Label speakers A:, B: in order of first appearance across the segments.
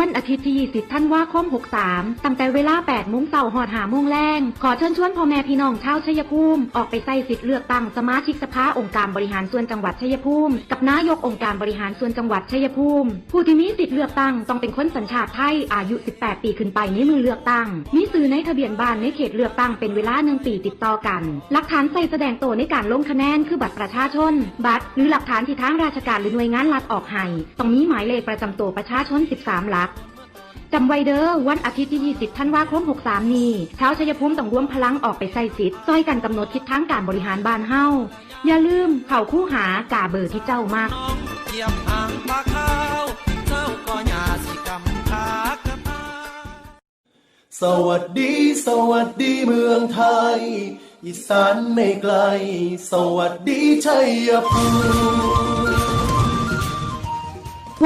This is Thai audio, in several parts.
A: วันอาทิตย์ที่ 20ธันว่าคม 63 ตั้งแต่เวลา 8 โมงเช้าหอดหาโมงแรง ขอเชิญชวนพ่อแม่พี่น้องชาวชัยภูมิ ออกไปใส่สิทธิ์เลือกตั้งสมาชิกสภาองค์การบริหารส่วนจังหวัดชัยภูมิ กับนายกองค์การบริหารส่วนจังหวัดชัยภูมิ ผู้ที่มีสิทธิ์เลือกตั้งต้องเป็นคนสัญชาติไทยอายุ 18 ปีขึ้นไปในมือเลือกตั้ง มีสื่อในทะเบียนบ้านในเขตเลือกตั้งเป็นเวลาหนึ่งปีติดต่อกัน หลักฐานใส่แสดงตัวในการลงคะแนนคือบัตรประชาชน บัตร หรือหลักฐานที่ทางราชการหรือหน่วยงานรัฐออกให้ ต้องมีหมายเลขประจำตัวประชาชน 13 หลักจำไว้เด้อวันอาทิตย์ที่ 20 ธันวาคม 63 นี้ชาวชัยภูมิต้องรวมพลังออกไปใส่สิทธิ์ซอยกันกำหนดทิศทางการบริหารบ้านเฮาอย่าลืมเข่าคู่หากาเบอร์ที่เจ้ามาก
B: น้องเหยียบอ่างปลาขาวเจ้าก็อย่าสิกำขากระพา
C: สวัสดี สวัสดีเมืองไทย อีสานไม่ไกล สวัสดีชัยภูมิ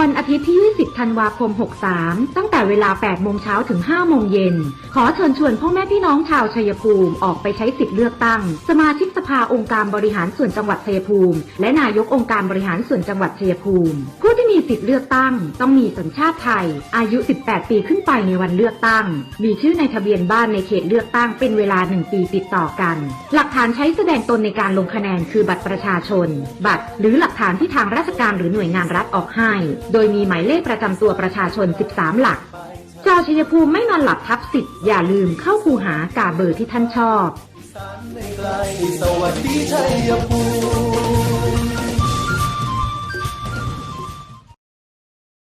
A: วันอาทิตย์ที่ 20 ธันวาคม 63 ตั้งแต่เวลา 8 โมงเช้าถึง 5 โมงเย็น ขอเชิญชวนพ่อแม่พี่น้องชาวชัยภูมิออกไปใช้สิทธิ์เลือกตั้ง สมาชิกสภาองค์การบริหารส่วนจังหวัดชัยภูมิ และนายกองค์การบริหารส่วนจังหวัดชัยภูมิ ผู้ที่ สิทธิ์เลือกตั้ง ต้องมีสัญชาติไทย อายุ 18 ปีขึ้นไปในวันเลือกตั้ง มีชื่อในทะเบียนบ้านในเขตเลือกตั้งเป็นเวลา 1 ปีติดต่อกัน หลักฐานใช้แสดงตนในการลงคะแนนคือบัตรประชาชน บัตร หรือหลักฐานที่ทางราชการหรือหน่วยงานรัฐออกให้ โดยมีหมายเลขประจำตัวประชาชน 13 หลักชาวชัยภูมิไม่นอนหลับทับสิทธิ์อย่าลืมเข้าคูหากาเบอร์ที่ท่านชอบ
C: สวัสดีชัยภูมิ